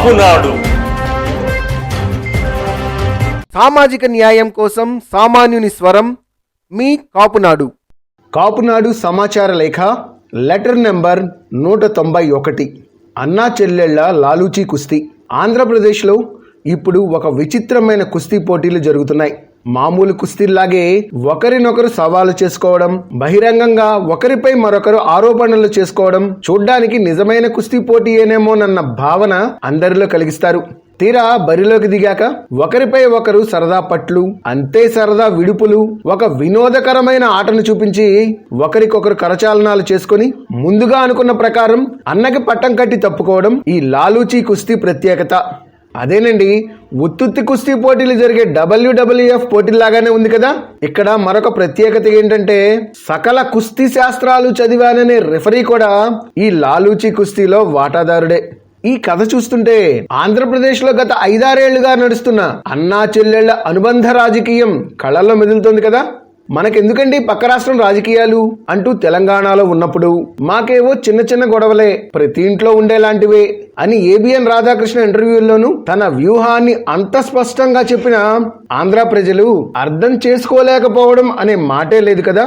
కాపునాడు సామాజిక న్యాయం కోసం సామాన్యుని స్వరం మీ కాపునాడు. కాపునాడు సమాచార లేఖ లెటర్ నెంబర్ నూట తొంభై ఒకటి. అన్నా చెల్లెళ్ళ లాలూచీ కుస్తీ. ఆంధ్రప్రదేశ్లో ఇప్పుడు ఒక విచిత్రమైన కుస్తీ పోటీలు జరుగుతున్నాయి. మామూలు కుస్తీల్లాగే ఒకరినొకరు సవాలు చేసుకోవడం బహిరంగంగా ఒకరిపై మరొకరు ఆరోపణలు చేసుకోవడం చూడ్డానికి నిజమైన కుస్తీ పోటీయేనేమోనన్న భావన అందరిలో కలిగిస్తారు. తీరా బరిలోకి దిగాక ఒకరిపై ఒకరు సరదా పట్లు అంతే సరదా విడుపులు ఒక వినోదకరమైన ఆటను చూపించి ఒకరికొకరు కరచాలనాలు చేసుకొని ముందుగా అనుకున్న ప్రకారం అన్నకి పట్టం కట్టి తప్పుకోవడం ఈ లాలూచీ కుస్తీ ప్రత్యేకత. అదేనండి ఉత్తుత్తి కుస్తీ పోటీలు జరిగే డబ్ల్యూడబ్ల్యూఎఫ్ పోటీలాగానే ఉంది కదా? ఇక్కడ మరొక ప్రత్యేకత ఏంటంటే సకల కుస్తీ శాస్త్రాలు చదివాననే రెఫరీ కూడా ఈ లాలూచీ కుస్తీలో వాటాదారుడే. ఈ కథ చూస్తుంటే ఆంధ్రప్రదేశ్లో గత ఐదారేళ్ళుగా నడుస్తున్న అన్నా చెల్లెళ్ళ అనుబంధ రాజకీయం కళల్లో మెదులుతోంది కదా? మనకెందుకండి పక్క రాష్ట్రం రాజకీయాలు అంటూ తెలంగాణలో ఉన్నప్పుడు మాకేవో చిన్న చిన్న గొడవలే ప్రతి ఇంట్లో ఉండేలాంటివే అని ఏబిఎన్ రాధాకృష్ణ ఇంటర్వ్యూల్లోనూ తన వ్యూహాన్ని అంత స్పష్టంగా చెప్పిన ఆంధ్ర ప్రజలు అర్థం చేసుకోలేకపోవడం అనే మాటే లేదు కదా?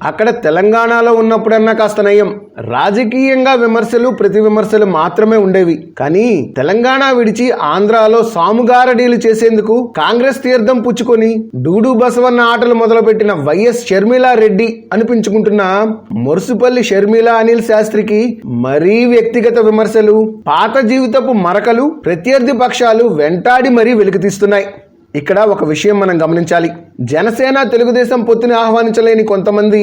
అక్కడ తెలంగాణలో ఉన్నప్పుడన్నా కాస్త నయం. రాజకీయంగా విమర్శలు ప్రతి విమర్శలు మాత్రమే ఉండేవి. కానీ తెలంగాణ విడిచి ఆంధ్రాలో సాముగారడీలు చేసేందుకు కాంగ్రెస్ తీర్థం పుచ్చుకొని డూడు బసవన్న ఆటలు మొదలుపెట్టిన వైఎస్ షర్మిలా రెడ్డి అనిపించుకుంటున్న మొరుసుపల్లి షర్మిలా అనిల్ శాస్త్రికి మరీ వ్యక్తిగత విమర్శలు పాత జీవితపు మరకలు ప్రత్యర్థి పక్షాలు వెంటాడి మరీ వెలికితీస్తున్నాయి. ఇక్కడ ఒక విషయం మనం గమనించాలి. జనసేన తెలుగుదేశం పొత్తుని ఆహ్వానించలేని కొంతమంది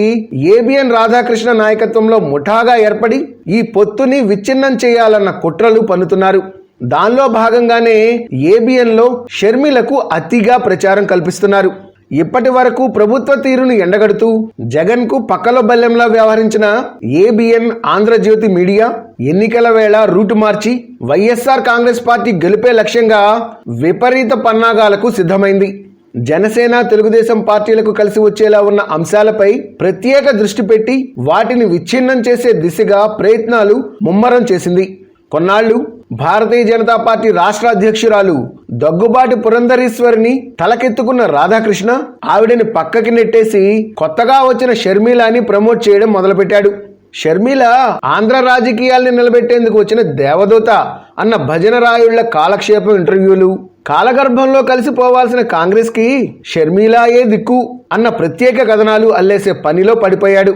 ఏబిఎన్ రాధాకృష్ణ నాయకత్వంలో ముఠాగా ఏర్పడి ఈ పొత్తుని విచ్ఛిన్నం చేయాలన్న కుట్రలు పన్నుతున్నారు. దానిలో భాగంగానే ఏబిఎన్లో షర్మిలకు అతిగా ప్రచారం కల్పిస్తున్నారు. ఇప్పటి వరకు ప్రభుత్వ తీరును ఎండగడుతూ జగన్కు పక్కల బల్లెంలా వ్యవహరించిన ఏబిఎన్ ఆంధ్రజ్యోతి మీడియా ఎన్నికల వేళ రూటు మార్చి Y S R Congress party గెలిపే లక్ష్యంగా విపరీత పన్నాగాలకు సిద్ధమైంది. జనసేన తెలుగుదేశం పార్టీలకు కలిసి వచ్చేలా ఉన్న అంశాలపై ప్రత్యేక దృష్టి పెట్టి వాటిని విచ్ఛిన్నం చేసే దిశగా ప్రయత్నాలు ముమ్మరం చేసింది. కొన్నాళ్ళు భారతీయ జనతా పార్టీ రాష్ట్ర అధ్యక్షురాలు దగ్గుబాటి పురంధరీశ్వరిని తలకెత్తుకున్న రాధాకృష్ణ ఆవిడని పక్కకి నెట్టేసి కొత్తగా వచ్చిన షర్మిలాని ప్రమోట్ చేయడం మొదలుపెట్టాడు. షర్మిల ఆంధ్ర రాజకీయాల్ని నిలబెట్టేందుకు వచ్చిన దేవదూత అన్న భజన రాయుళ్ళ కాలక్షేపం ఇంటర్వ్యూలు కాలగర్భంలో కలిసిపోవాల్సిన కాంగ్రెస్కి షర్మిలాయే దిక్కు అన్న ప్రత్యేక కథనాలు అల్లేసే పనిలో పడిపోయాడు.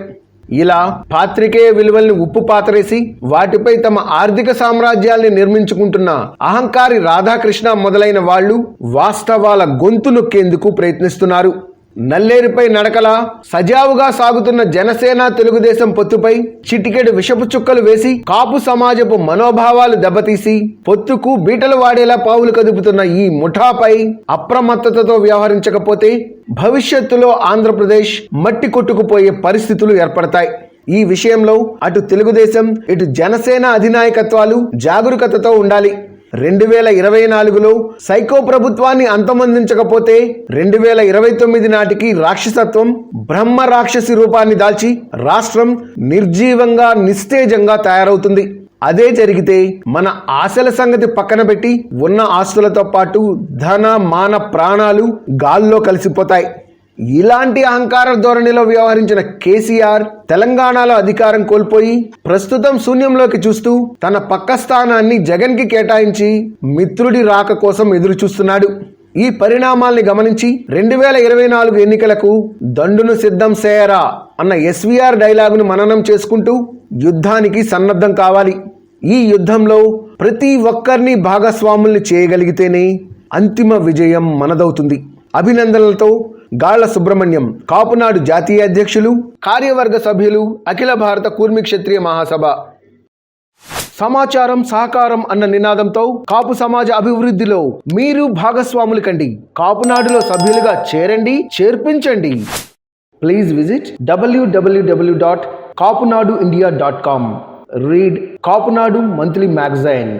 ఇలా పాత్రికేయ విలువల్ని ఉప్పు పాతరేసి వాటిపై తమ ఆర్థిక సామ్రాజ్యాల్ని నిర్మించుకుంటున్న అహంకారి రాధాకృష్ణ మొదలైన వాళ్ళు వాస్తవాల గొంతు నొక్కేందుకు ప్రయత్నిస్తున్నారు. నల్లేరుపై నడకలా సజావుగా సాగుతున్న జనసేన తెలుగుదేశం పొత్తుపై చిటికెడు విషపు చుక్కలు వేసి కాపు సమాజపు మనోభావాలు దెబ్బతీసి పొత్తుకు బీటలు వాడేలా పావులు కదుపుతున్న ఈ ముఠాపై అప్రమత్తతతో వ్యవహరించకపోతే భవిష్యత్తులో ఆంధ్రప్రదేశ్ మట్టి కొట్టుకుపోయే పరిస్థితులు ఏర్పడతాయి. ఈ విషయంలో అటు తెలుగుదేశం ఇటు జనసేన అధినాయకత్వాలు జాగరూకతతో ఉండాలి. రెండు వేల ఇరవై నాలుగులో సైకో ప్రభుత్వాన్ని అంతమందించకపోతే రెండు వేల ఇరవై తొమ్మిది నాటికి రాక్షసత్వం బ్రహ్మ రాక్షసి రూపాన్ని దాల్చి రాష్ట్రం నిర్జీవంగా నిస్తేజంగా తయారవుతుంది. అదే జరిగితే మన ఆశల సంగతి పక్కన పెట్టి ఉన్న ఆస్తులతో పాటు ధన మాన ప్రాణాలు గాల్లో కలిసిపోతాయి. ఇలాంటి అహంకార ధోరణిలో వ్యవహరించిన కేసీఆర్ తెలంగాణలో అధికారం కోల్పోయి ప్రస్తుతం శూన్యంలోకి చూస్తూ తన పక్క స్థానాన్ని జగన్కి కేటాయించి మిత్రుడి రాక కోసం ఎదురు చూస్తున్నాడు ఈ పరిణామాల్ని గమనించి రెండు వేల ఇరవై నాలుగు ఎన్నికలకు దండును సిద్ధం చేయరా అన్న ఎస్వీఆర్ డైలాగును మననం చేసుకుంటూ యుద్ధానికి సన్నద్ధం కావాలి. ఈ యుద్ధంలో ప్రతి ఒక్కరిని భాగస్వాముల్ని చేయగలిగితేనే అంతిమ విజయం మనదవుతుంది. అభినందనలతో గాళ్ళ సుబ్రహ్మణ్యం కాపునాడు జాతీయ అధ్యక్షులు కార్యవర్గ సభ్యులు అఖిల భారత కూర్మి క్షత్రియ మహాసభ. సమాచారం సహకారం అన్న నినాదంతో కాపు సమాజ అభివృద్ధిలో మీరు భాగస్వాములు కండి. కాపునాడులో సభ్యులుగా చేరండి చేర్పించండి. Please visit W W W dot Kapunadu India dot com. Read Kapunadu monthly magazine.